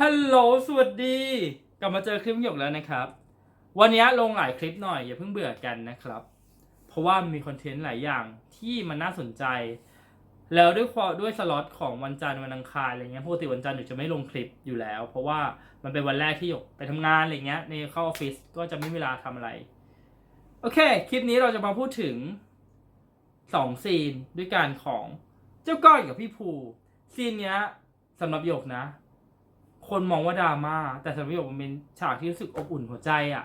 ฮัลโหล สวัสดี กลับมาเจอคลิปหยกแล้วนะครับ วันนี้ลงหลายคลิปหน่อย อย่าเพิ่งเบื่อกันนะครับ เพราะว่ามีคอนเทนต์หลายอย่างที่มันน่าสนใจ แล้วด้วยความด้วยสล็อตของวันจันทร์วันอังคารอะไรเงี้ย ปกติวันจันทร์หยกจะไม่ลงคลิปอยู่แล้ว เพราะว่ามันเป็นวันแรกที่หยกไปทำงานอะไรเงี้ย ในเข้าออฟฟิศก็จะไม่มีเวลาทำอะไร โอเค คลิปนี้เราจะมาพูดถึงสองซีนด้วยกันของเจ้าก้อยกับพี่ภู ซีนเนี้ยสำหรับหยกนะ คนมองว่าดราม่าแต่สำหรับหยกมันเป็นฉากที่รู้สึกอบอุ่นหัวใจอะ่ะ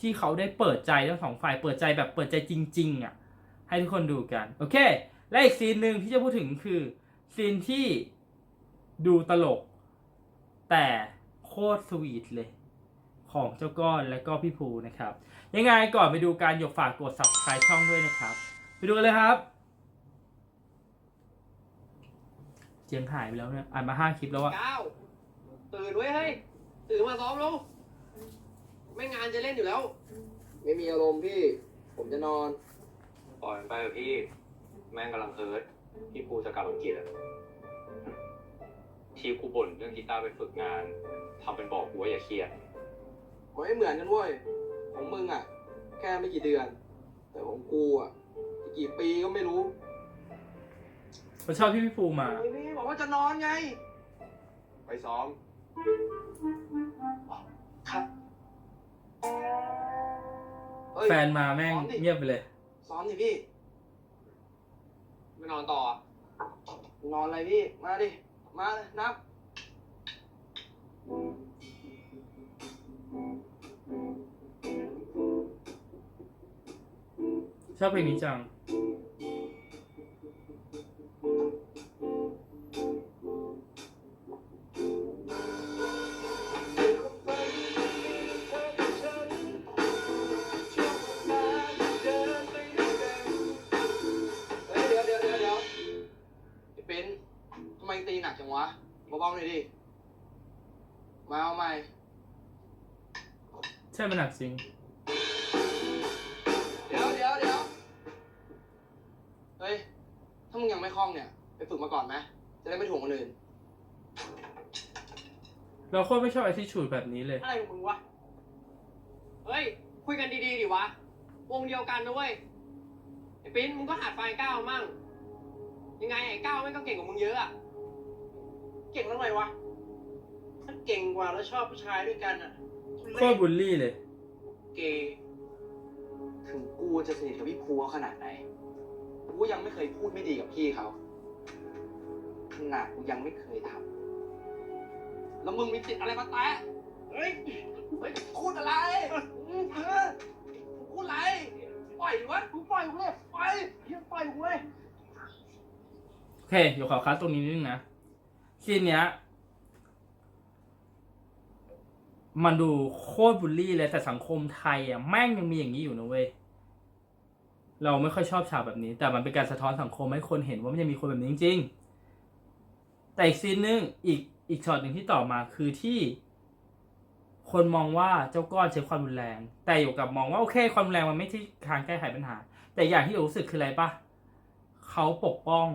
ที่เขาได้เปิดใจทั้งสองฝ่ายเปิดใจแบบเปิดใจจริง ๆอะ่ะให้ทุกคนดูกัน โอเค และอีกซีนหนึ่งที่จะพูดถึงคือซีนที่ดูตลก แต่โคตรสวีทเลยของเจ้าก้อนและก็พี่ภูนะครับ ยังไงก่อนไปดูการหยกฝากกด subscribe ช่องด้วยนะครับ ไปดูกันเลยครับเจียงหายไปแล้วเนี่ยอ่านมาห้าคลิปแล้วอะก้า ตื่นไว้ยเฮ้ย ตื่นมาซ้อมลูกไม่งานจะเล่นอยู่แล้ว ไม่มีอารมณ์พี่ ผมจะนอน ปล่อยมันไปเถอะพี่ แม่งกำลังเฮิร์ตพี่ปูจะกลับอังกฤษอะที่กูบ่นเรื่องกีตาร์ไปฝึกงานทำเป็นบอกกูว่าอย่าเครียด มันไม่เหมือนกันเว้ย ของมึงอะ แค่ไม่กี่เดือน แต่ของกูอะอีกกี่ปีก็ไม่รู้ผมชอบที่พี่ภูมาไอ้พี่บอกว่าจะนอนไง ไปซ้อม ครับเฮ้ย แฟนมาแม่งเงียบไปเลย ซ้อมดิพี่ไม่นอนต่อนอนอะไรพี่ มาดิ มาเลยนับ ชอบเพลงนี้จัง เบาๆหน่อยดิ มาเอาใหม่ ใช่มันหนักจริง เดี๋ยวเดี๋ยวเดี๋ยวเฮ้ย ถ้ามึงยังไม่คล่องเนี่ย ไปฝึกมาก่อนไหมจะได้ไม่ถ่วงคนอื่น เราโคตรไม่ชอบไอที่ชูดแบบนี้เลย อะไรของมึงวะ เฮ้ย คุยกันดีๆดิวะ วงเดียวกันนะเว้ย ไอ้ปิ้นมึงก็หัดไฟล์ก้าวมั่ง ยังไงไอ้ก้าวไม่งก็เก่งกว่ามึงเยอะอะเก่งแล้วไงวะถ้าเก่งกว่าแล้วชอบผู้ชายด้วยกันอะทุโคเรตรศบูลลี่เลย เกย์ถึงกูจะสนิทกับพี่ภูเขาขนาดไหน กูยังไม่เคยพูดไม่ดีกับพี่เขา ขนาดกูยังไม่เคยทำ แล้วมึงมีสิทธิ์อะไรมาแตะเฮ้ยเฮ้ยพูดอะไรอืมเออพูดอะไร ปล่อยวะกูปล่อยกูเลยปล่อยเฮียปล่อยกูเลย โอเค เดี๋ยวขอคัดตรงนี้นิดนึงนะ ซีนเนี้ย มันดูโคตรบูลลี่เลยแต่สังคมไทยอะแม่งยังมีอย่างนี้อยู่นะเว้ยเราไม่ค่อยชอบฉากแบบนี้ แต่มันเป็นการสะท้อนสังคมให้คนเห็นว่ามันยังมีคนแบบนี้จริงๆแต่อีกซีนหนึงอีกอีกช็อตหนึ่งที่ต่อมาคือที่คนมองว่าเจ้าก้อนใช้ความรุนแรง แต่อยู่กับมองว่าโอเคความรุนแรงมันไม่ใช่ทางแก้ไขปัญหา แต่อย่างที่เรารู้สึกคืออะไรปะเขาปกป้อง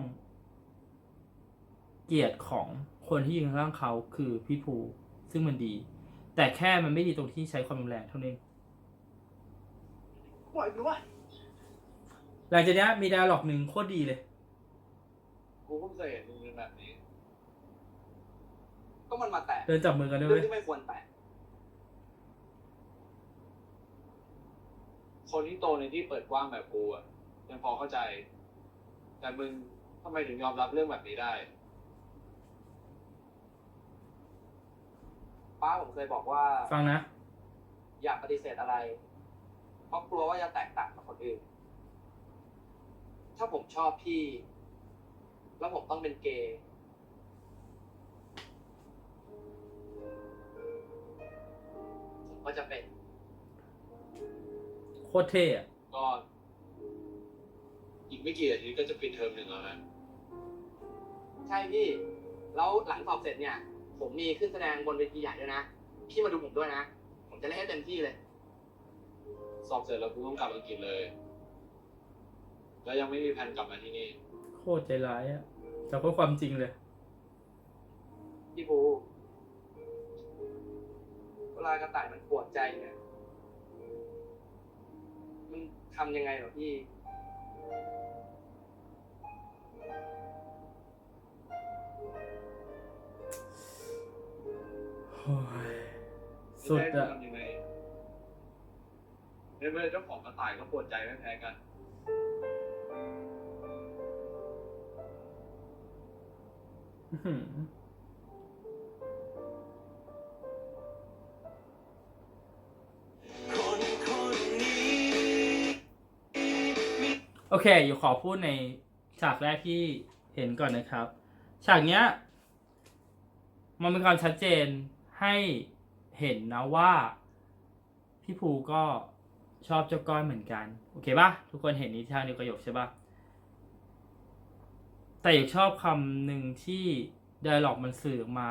เกียรติของคนที่ยืนข้างเขาคือพี่ภูซึ่งมันดี แต่แค่มันไม่ดีตรงที่ใช้ความรุนแรงเท่านั้นเองปล่อยกูวะหลังจากเนี้ยมีดาล็อกหนึ่งโคตรดีเลย กูก็เคยเห็นมึงเป็นแบบนี้ ก็มันมาแตะเดินจับมือกันด้วยเรื่อเว้งยที่ไม่ควรแตะคนที่โตในที่เปิดกว้างแบบกูอะยังพอเข้าใจ แต่มึงทำไมถึงยอมรับเรื่องแบบนี้ได้ ป้าผมเคยบอกว่า ฟังนะ อย่าปฏิเสธอะไร เพราะกลัวว่าจะแตกต่างกับคนอื่น ถ้าผมชอบพี่ แล้วผมต้องเป็นเกย์ผมก็จะเป็นโคตรเท่อะก็อีกไม่กี่อาทิตย์ก็จะปิดเทอมหนึ่งแล้วนะใช่พี่ แล้วหลังสอบเสร็จเนี่ย ผมมีขึ้นแสดงบนเวทีใหญ่ด้วยนะ พี่มาดูผมด้วยนะ ผมจะเล่นให้เต็มที่เลย สอบเสร็จแล้วกูต้องกลับอังกฤษเลย แล้วยังไม่มีแผนกลับมาที่นี่ โคตรใจร้ายอะแต่ก็ความจริงเลย พี่ภูผลากระต่ายมันปวดใจเนี่ยมันทำยังไงเหรอพี่ สุดจะอะทำยังไงในเมื่อเจ้าของกระต่ายก็ปวดใจไม่แพ้กันอื้อหือโอเค อยู่ขอพูดในฉากแรกที่เห็นก่อนนะครับ ฉากเนี้ย มันมีความชัดเจน ให้เห็นนะว่า พี่ภูก็ชอบเจ้าก้อนเหมือนกัน โอเคปะทุกคนเห็นนิทานนิวกระหยกใช่ปะแต่อยากชอบคำหนึ่งที่ไดอะล็อกมันสื่อออกมา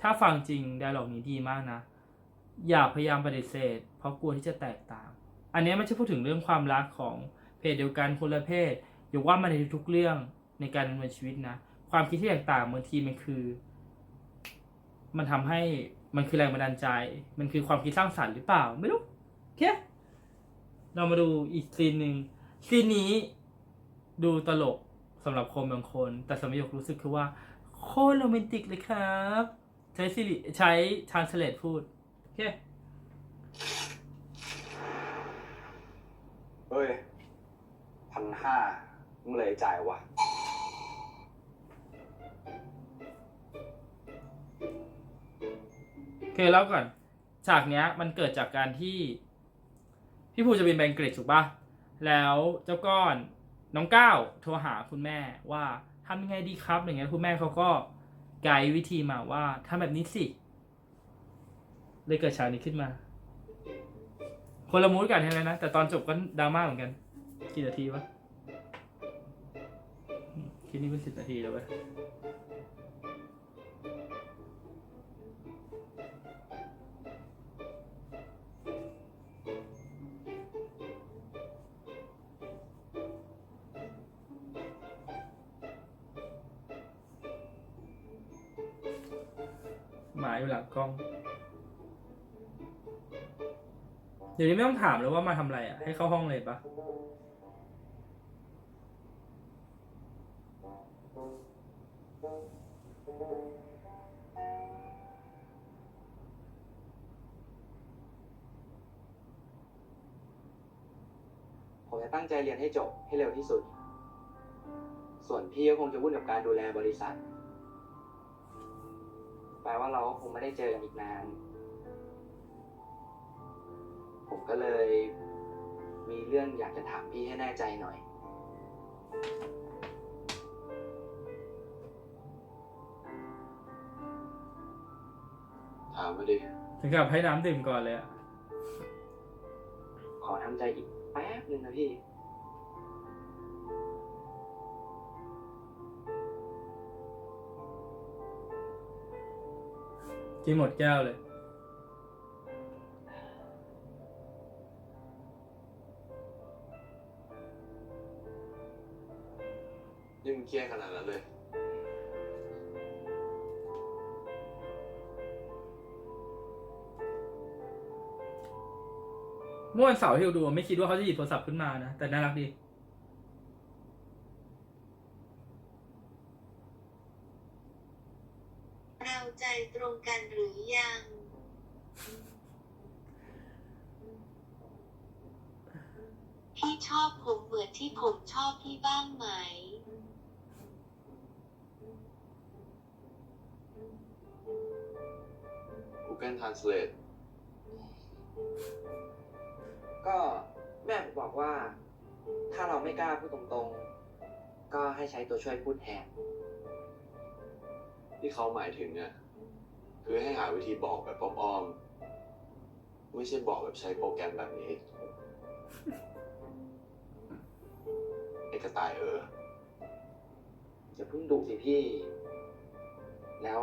ถ้าฟังจริงไดอะล็อกนี้ดีมากนะ อย่าพยายามปฏิเสธ เพราะกลัวที่จะแตกต่าง อันนี้ไม่ใช่พูดถึงเรื่องความรักของเพศเดียวกันคนละเพศอย่าว่ามันในทุกเรื่องในการดำเนินชีวิตนะ ความคิดที่แตกต่างบางทีมันคือ มันทำให้มันคือแรงบันดาลใจ มันคือความคิดสร้างสรรค์หรือเปล่า ไม่รู้โอเคเรามาดูอีกซีนหนึ่งซีนนี้ดูตลกสำหรับคนบางคน แต่สมัยยกรู้สึกคือว่าโคตรโรแมนติกเลยครับ ใช้สิริใช้ทานสเลตพูดโอเคเฮ้ยพันห้ามึงเลยจ่ายวะ โอเคแล้วก่อนฉากเนี้ยมันเกิดจากการที่พี่ภูจะบินไปอังกฤษถูกปะแล้วเจ้าก้อนน้องก้าวโทรหาคุณแม่ว่าทำยังไงดีครับอย่างเงี้ยคุณแม่เขาก็ไกด์วิธีมาว่าทำแบบนี้สิเลยเกิดฉากนี้ขึ้นมา คนละมูดกันใช่ไหมนะ แต่ตอนจบก็ดราม่าเหมือนกัน กี่นาทีวะอืมคลิปนี้เป็นสิบนาทีแล้วเว้ย หมาอยู่หลังกล้อง เดี๋ยวนี้ไม่ต้องถามแล้วว่ามาทำอะไรอะ ให้เข้าห้องเลยปะผมจะตั้งใจเรียนให้จบให้เร็วที่สุด ส่วนพี่ก็คงจะวุ่นกับการดูแลบริษัท แปลว่าเราก็คงไม่ได้เจอกันอีกนาน ผมก็เลย มีเรื่องอยากจะถามพี่ให้แน่ใจหน่อย ถามมาดิ ถึงกับให้น้ำดื่มก่อนเลยอะขอทำใจอีกแป๊บนึงนะพี่ กินหมดแก้วเลย นี่มึงเครียดขนาดนั้นเลย เมื่อวันเสาร์ที่เราดูไม่คิดว่าเขาจะหยิบโทรศัพท์ขึ้นมานะ แต่น่ารักดี เราใจตรงกันหรือยัง พี่ชอบผมเหมือนที่ผม ชอบพี่บ้างไหม Google Translate ก็แม่ผมบอกว่า ถ้าเราไม่กล้าพูดตรงๆ ก็ให้ใช้ตัวช่วยพูดแทนที่เขาหมายถึงอะคือให้หาวิธีบอกแบบอ้อมๆไม่ใช่บอกแบบใช้โปรแกรมแบบนี้ไอกจะตายเอออย่าเพิ่งดุสิพี่ แล้ว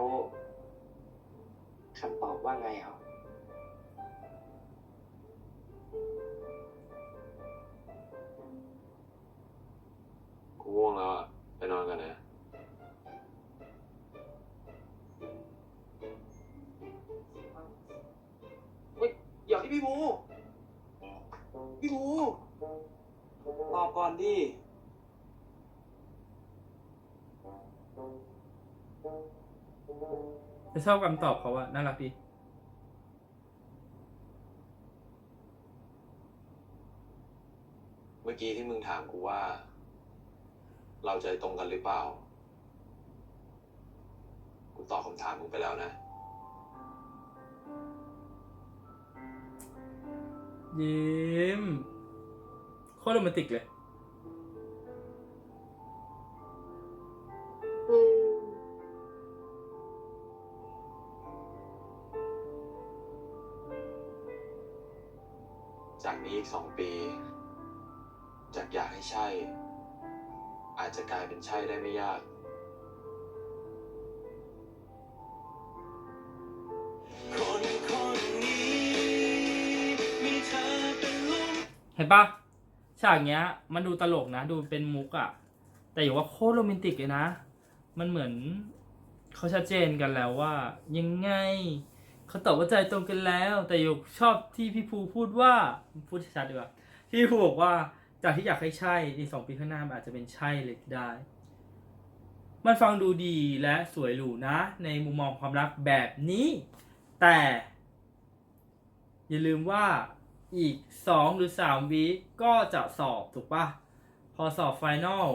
คำตอบว่าไงอะกูง่วงแล้วอะ ไปนอนกันนะเดี๋ยวที่พี่บูพี่บูตอบก่อนดิ จะชอบคำตอบเขาอะน่ารักดี เมื่อกี้ที่มึงถามกูว่า เราใจตรงกันหรือเปล่า กูตอบคำถามมึงไปแล้วนะ ยิ้มโคตรโรแมนติกเลย อีกสองปี จากอยากให้ใช่ อาจจะกลายเป็นใช่ได้ไม่ยากเห็นปะฉากเนี้ย มันดูตลกนะ ดูเป็นมุกอะแต่อย่าว่าโคตรโรแมนติกเลยนะ มันเหมือนเขาชัดเจนกันแล้วว่า ยังไง เขาตอบว่าใจตรงกันแล้ว แต่หยกชอบที่พี่ภูพูดว่าพูดชัดๆดีกว่าที่พี่ภูบอกว่าจากที่อยากให้ใช่ในสองปีข้างหน้าอาจจะเป็นใช่เลยก็ได้ มันฟังดูดีและสวยหรูนะ ในมุมมองความรักแบบนี้ แต่ อย่าลืมว่าอีก 2 หรือ 3วีก็จะสอบถูกปะพอสอบไฟนอล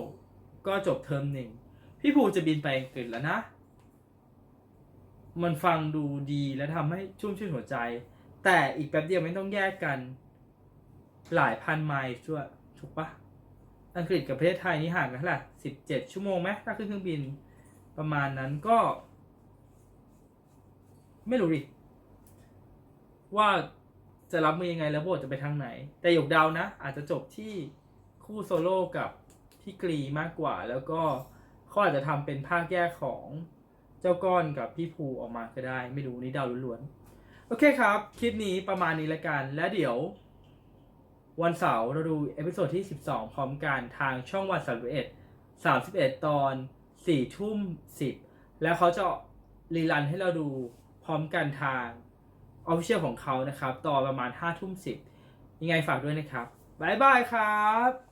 ก็จบเทอมหนึ่งพี่ภูจะบินไปอังกฤษแล้วนะ มันฟังดูดีและทำให้ชุ่มชื่นหัวใจ แต่อีกแป๊บเดียวไม่ต้องแยกกัน หลายพันไมล์ช่วถูกปะอังกฤษกับประเทศไทยนี่ห่างกันเท่าไหร่สิบเจ็ดชั่วโมงไหมถ้าขึ้นเครื่องบินประมาณนั้นก็ ไม่รู้ดิว่าจะรับมือยังไงแล้วบทจะไปทางไหน แต่หยกดาวนะ อาจจะจบที่คู่โซโล่กับพี่กรีมากกว่า แล้วก็เขาอาจจะทำเป็นภาคแยกของ เจ้าก้อนกับพี่ภูออกมาก็ได้ไม่รู้นี่เดาวล้วนๆ โอเคครับ คลิปนี้ประมาณนี้ละกัน และเดี๋ยว วันเสาร์เราดูเอพิโซดที่ 12 พร้อมกันทางช่องวัน31 31 ตอน 4 ทุ่ม 10 แล้วเขาจะรีรันให้เราดูพร้อมกันทางออฟฟิเชียลของเขานะครับ ตอนประมาณ5ทุ่ม10 ยังไงฝากด้วยนะครับบ๊ายบายครับ